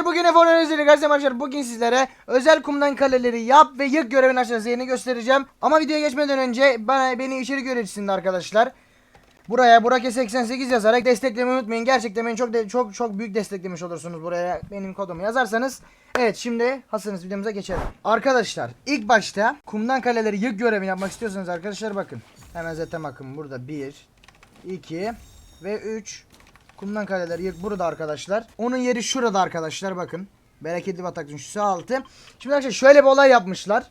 arkadaşlar bugün Efor'un özeli Gazetem arkadaşlar bugün sizlere özel kumdan kaleleri yap ve yık görevini aşağıda yeni göstereceğim. Ama videoya geçmeden önce bana beni içerik üreticisi'nde arkadaşlar. Buraya Burake 88 yazarak desteklemeyi unutmayın. Gerçekten beni çok çok çok büyük desteklemiş olursunuz buraya benim kodumu yazarsanız. Evet şimdi hazırsanız videomuza geçelim. Arkadaşlar ilk başta kumdan kaleleri yık görevini yapmak istiyorsanız arkadaşlar bakın. Hemen zaten bakın burada 1 2 ve 3 Kumdan kaleler yık burada arkadaşlar. Onun yeri şurada arkadaşlar bakın. Bereketli bataklık şu sağ altı. Şimdi arkadaşlar şöyle bir olay yapmışlar.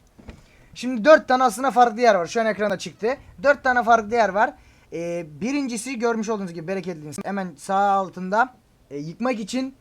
Şimdi 4 tane aslında farklı yer var. Şu an ekranda çıktı. 4 tane farklı yer var. Ee, birincisi görmüş olduğunuz gibi bereketli hemen sağ altında e, yıkmak için.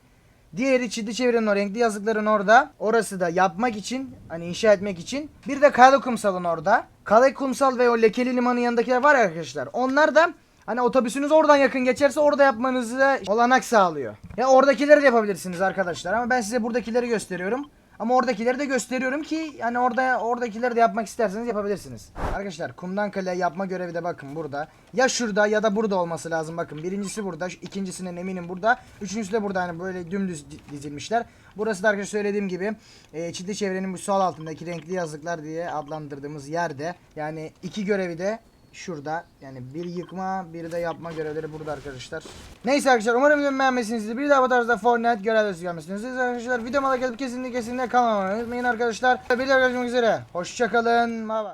Diğeri çizdi çevrenin o renkli yazıkların orada. Orası da yapmak için hani inşa etmek için. Bir de Kale Kumsal'ın orada. Kale Kumsal ve o lekeli limanın yanındakiler var ya arkadaşlar. Onlar da Hani otobüsünüz oradan yakın geçerse orada yapmanızı olanak sağlıyor. Ya oradakileri de yapabilirsiniz arkadaşlar ama ben size buradakileri gösteriyorum. Ama oradakileri de gösteriyorum ki hani orada oradakileri de yapmak isterseniz yapabilirsiniz. Arkadaşlar kumdan kale yapma görevi de bakın burada. Ya şurada ya da burada olması lazım bakın. Birincisi burada, ikincisinin eminim burada. Üçüncüsü de burada hani böyle dümdüz di- dizilmişler. Burası da arkadaşlar söylediğim gibi e, çizgi çevrenin bu sol altındaki renkli yazıklar diye adlandırdığımız yerde. Yani iki görevi de şurada. Yani bir yıkma, bir de yapma görevleri burada arkadaşlar. Neyse arkadaşlar umarım videomu beğenmişsinizdir. Bir daha bu tarzda Fortnite görevleri görmüşsünüz. Arkadaşlar videoma da gelip kesinlikle kesinlikle kanalıma unutmayın arkadaşlar. Bir daha görüşmek üzere. Hoşçakalın. Bye bye.